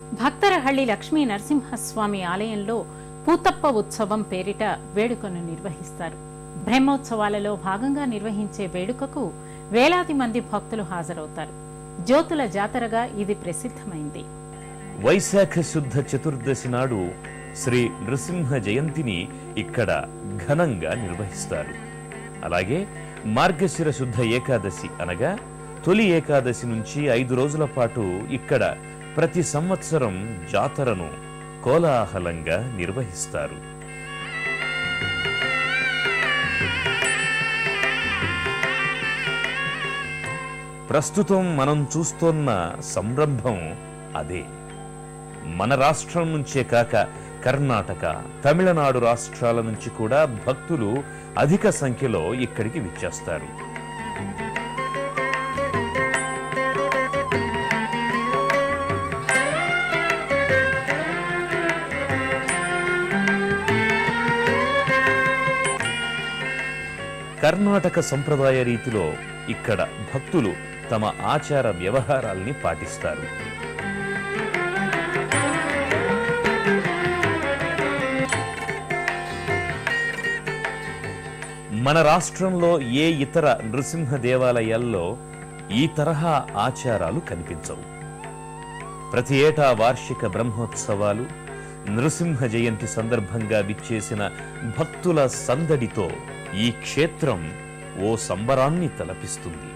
భక్తరహళ్ళి లక్ష్మీ నరసింహస్వామి ఆలయంలో పూతప్ప ఉత్సవం పేరిట వేడుకను నిర్వహిస్తారు. బ్రహ్మోత్సవాలలో భాగంగా నిర్వహించే వేడుకకు వేలాది మంది భక్తులు హాజరవుతారు. జ్యోతుల జాతరగా ఇది ప్రసిద్ధమైంది. వైశాఖ శుద్ధ చతుర్దశి నాడు శ్రీ నృసింహ జయంతిని ఇక్కడ ఘనంగా నిర్వహిస్తారు. అలాగే మార్గశిర శుద్ధ ఏకాదశి అనగా తొలి ఏకాదశి నుంచి ఐదు రోజుల పాటు ఇక్కడ ప్రతి సంవత్సరం జాతరను కోలాహలంగా నిర్వహిస్తారు. ప్రస్తుతం మనం చూస్తోన్న సంరంభం అదే. మన రాష్ట్రం నుంచే కాక కర్ణాటక తమిళనాడు రాష్ట్రాల నుంచి కూడా భక్తులు అధిక సంఖ్యలో ఇక్కడికి విచ్చేస్తారు. కర్ణాటక సంప్రదాయ రీతిలో ఇక్కడ భక్తులు తమ ఆచార వ్యవహారాల్ని పాటిస్తారు. మన రాష్ట్రంలో ఏ ఇతర నృసింహ దేవాలయాల్లో ఈ తరహా ఆచారాలు కనిపించవు. ప్రతి ఏటా వార్షిక బ్రహ్మోత్సవాలు నృసింహ జయంతి సందర్భంగా విచ్చేసిన భక్తుల సందడితో ఈ క్షేత్రం ఓ సంబరాన్ని తలపిస్తుంది.